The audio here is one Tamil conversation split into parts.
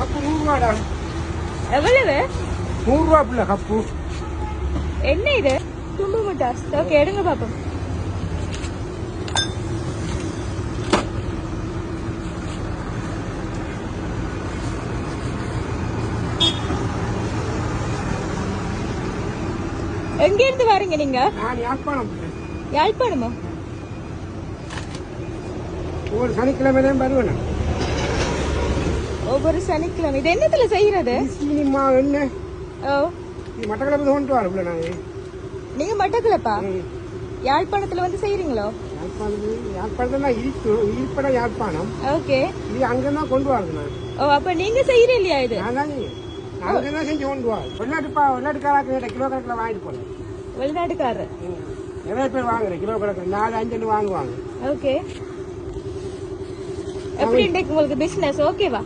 கப்பு நூறுரூவாடா. எவ்வளவு? நூறுரூவா பிள்ளை கப்பு. என்ன இது? தும்பு முட்டாஸ் ஓகே எடுங்க பாப்போம். எங்க இருந்து வரீங்க நீங்க? யாழ்ப்பாணம். யாழ்ப்பாணமா? ஒவ்வொரு சனிக்கிழமை தான் வருவேன். ஒவ்வொரு சனிக்கிழமை. இது என்னத்துல செய்யறது? சினிமா என்ன? ஓ. மட்டக்களப்பு கொண்டு வர பிள்ளை நான். நீங்க மட்டக்களப்பா. யாழ்ப்பாணத்துல வந்து செய்யறீங்களோ யாழ்ப்பாணத்தில் இருக்கு. இருப்பட யாழ்ப்பாணம். ஓகே. இது அங்கே தான் கொண்டு வரது நான். ஓ அப்ப நீங்க செய்யற இல்லையா இது? நான் தான் நான் அங்கே தான் செஞ்சு கொண்டு வர வெளிநாட்டுப்பா வெளிநாட்டுக்காராக்கு கிலோ கணக்கில் வாங்கிட்டு போனேன். வெளிநாட்டுக்காரர்? நிறைய பேர் வாங்குறேன் கிலோ கணக்கில். நாலு அஞ்சுன்னு வாங்குவாங்க. ஓகே. எப்படி உங்களுக்கு பிசினஸ் ஓகேவா?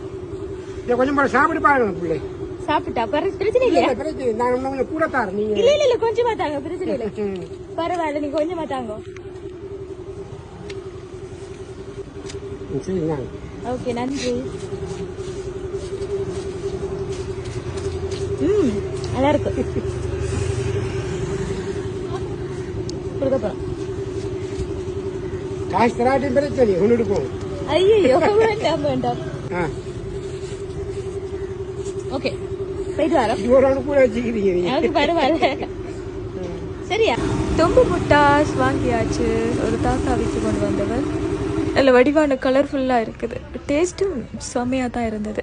இதை கொஞ்சம் போல சாப்பிட்டு பாருங்க பிள்ளை சாப்பிட்டா பர- பிரச்சனை இல்லையா இல்ல, பிரச்சனை இல்லை. நான் இன்னும் கொஞ்சம் கூட தாரேன் நீங்க இல்ல இல்ல இல்ல கொஞ்சமா தாங்க பிரச்சனை இல்ல ம். பரவாயில்ல நீங்க கொஞ்சமா தாங்க ம், சரி நான் ஓகே நன்றி ம் நல்லா இருக்கு கொடுக்க போறோம் காசு தராட்டியும் பிரச்சனை ஒன்று எடுப்போம் ஐயோ வேண்டாம் வேண்டாம் ஆ ஓகே போயிட்டு வரோம் இது ஒரு அனுப்புல வச்சுக்கிறீங்க பரவாயில்ல சரியா? தொம்பு முட்டாஸ் வாங்கியாச்சு. ஒரு தாத்தா விற்று கொண்டு வந்தவர் நல்ல வடிவான கலர்ஃபுல்லாக இருக்குது. டேஸ்ட்டும் செம்மையாக தான் இருந்தது.